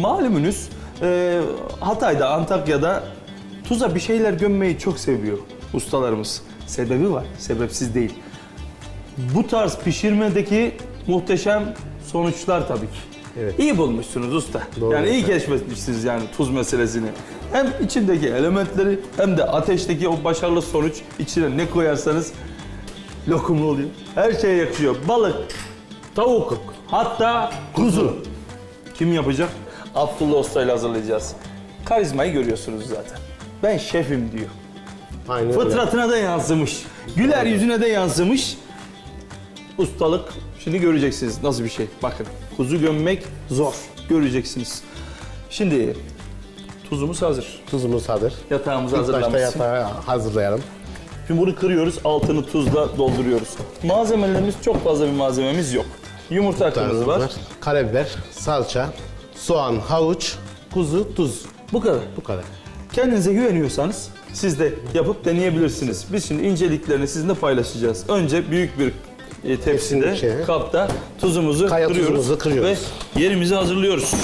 malumunuz e, Hatay'da, Antakya'da tuza bir şeyler gömmeyi çok seviyor ustalarımız. Sebebi var, sebepsiz değil. Bu tarz pişirmedeki muhteşem sonuçlar tabii ki. Evet. İyi bulmuşsunuz usta. Doğru yani iyi keşfetmişsiniz yani tuz meselesini. Hem içindeki elementleri hem de ateşteki o başarılı sonuç içine ne koyarsanız lokumlu oluyor. Her şeye yakışıyor. Balık, tavuk, hatta kuzu. Kim yapacak? Abdullah Usta ile hazırlayacağız. Karizmayı görüyorsunuz zaten. Ben şefim diyor. Aynen. Fıtratına da yansımış. Güler yüzüne de yansımış. Ustalık. Şimdi göreceksiniz nasıl bir şey. Bakın kuzu gömmek zor. Göreceksiniz. Şimdi tuzumuz hazır. Tuzumuz hazır. Yatağımızı İlk başta yatağı hazırlayalım. Şimdi bunu kırıyoruz, altını tuzla dolduruyoruz. Malzemelerimiz çok fazla bir malzememiz yok. Yumurta akımız var. Karabiber, salça, soğan, havuç, kuzu, tuz. Bu kadar. Bu kadar. Kendinize güveniyorsanız siz de yapıp deneyebilirsiniz. Biz şimdi inceliklerini sizinle paylaşacağız. Önce büyük bir e, tepside, içine. kapta tuzumuzu Kaya kırıyoruz. tuzumuzu kırıyoruz. Ve yerimizi hazırlıyoruz.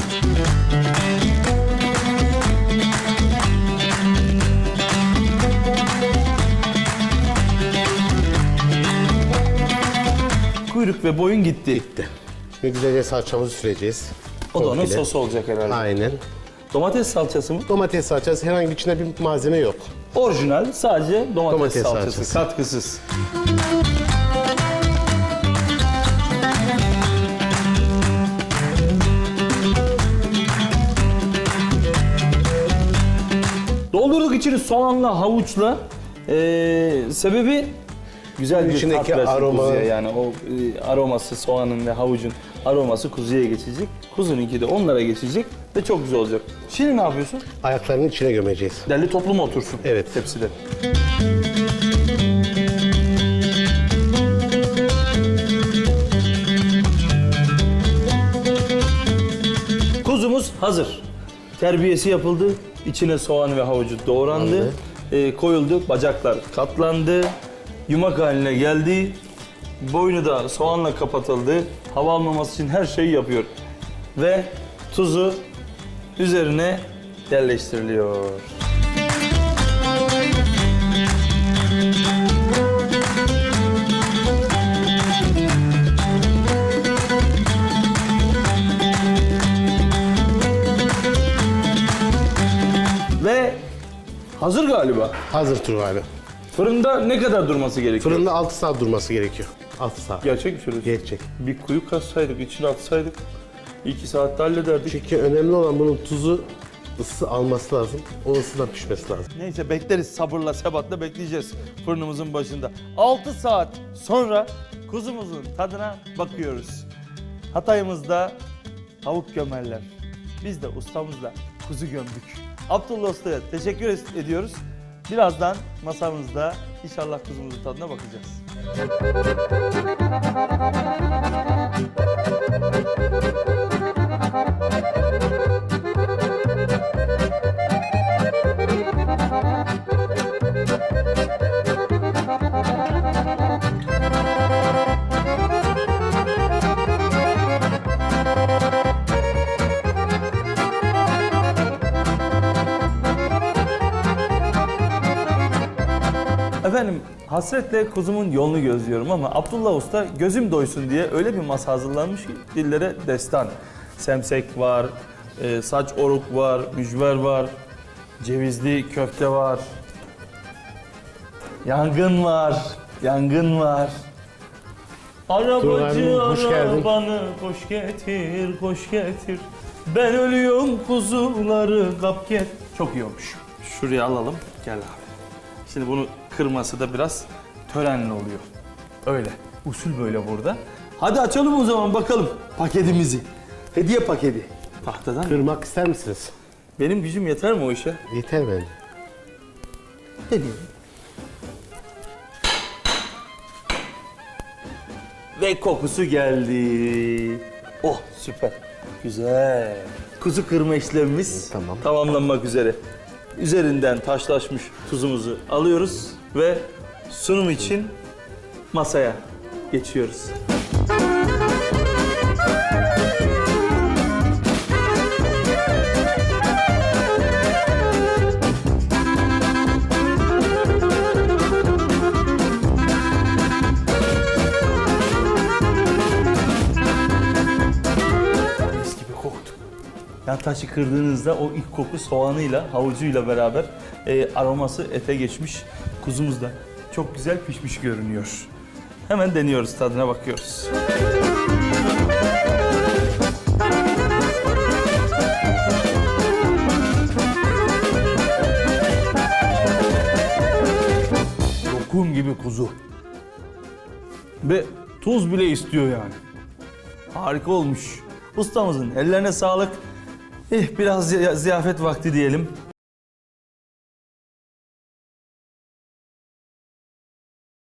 Kuyruk ve boyun gitti. Şimdi güzelce salçamızı süreceğiz. O da onun sosu olacak herhalde. Aynen. Domates salçası mı? Domates salçası herhangi içinde bir malzeme yok. Orijinal sadece domates, Domates salçası, salçası. katkısız. Doldurduk içini soğanla, havuçla. Ee, sebebi güzel bir İçindeki tat versin aroma- kuzuya yani o e, aroması soğanın ve havucun aroması kuzuya geçecek. Kuzununki de onlara geçecek ve çok güzel olacak. Şimdi ne yapıyorsun? Ayaklarının içine gömeceğiz. Derli toplu mu otursun? Evet. Tepside. Kuzumuz hazır. Terbiyesi yapıldı. İçine soğan ve havucu doğrandı. Doğrandı. Ee, koyuldu. Bacaklar katlandı. Yumak haline geldi. Boynu da soğanla kapatıldı. Hava almaması için her şeyi yapıyor. Ve tuzu üzerine yerleştiriliyor. Ve hazır galiba. Hazır Turgay abi. Fırında ne kadar durması gerekiyor? Fırında 6 saat durması gerekiyor. 6 saat. Gerçek bir süre. Gerçek. Bir kuyu kazsaydık, içine atsaydık. iki saatte hallederdik. Çünkü önemli olan bunun tuzu ısı alması lazım. O ısıdan pişmesi lazım. Neyse bekleriz sabırla sebatla bekleyeceğiz fırınımızın başında. 6 saat sonra kuzumuzun tadına bakıyoruz. Hatay'ımızda tavuk gömerler. Biz de ustamızla kuzu gömdük. Abdullah Usta'ya teşekkür ediyoruz. Birazdan masamızda inşallah kuzumuzun tadına bakacağız. Thank you. Efendim hasretle kuzumun yolunu gözlüyorum ama Abdullah Usta gözüm doysun diye öyle bir masa hazırlanmış ki dillere destan. Semsek var, e, saç oruk var, mücver var, cevizli köfte var. Yangın var, yangın var. Arabacı hoş geldin. arabanı koş getir, koş getir. Ben ölüyorum kuzuları kap get. Çok iyi olmuş. Şuraya alalım. Gel abi. Şimdi bunu kırması da biraz törenli oluyor. Öyle. Usul böyle burada. Hadi açalım o zaman bakalım paketimizi. Hediye paketi. Tahtadan. Kırmak ister misiniz? Benim gücüm yeter mi o işe? Yeter bence. Deneyim. Ve kokusu geldi. Oh süper. Güzel. Kuzu kırma işlemimiz Tamam. tamamlanmak üzere. Üzerinden taşlaşmış tuzumuzu alıyoruz ve sunum için masaya geçiyoruz. Yani taşı kırdığınızda o ilk koku soğanıyla, havucuyla beraber e, aroması ete geçmiş. Kuzumuz da çok güzel pişmiş görünüyor. Hemen deniyoruz, tadına bakıyoruz. Lokum gibi kuzu. Ve tuz bile istiyor yani. Harika olmuş. Ustamızın ellerine sağlık. Eh biraz ziy- ziyafet vakti diyelim.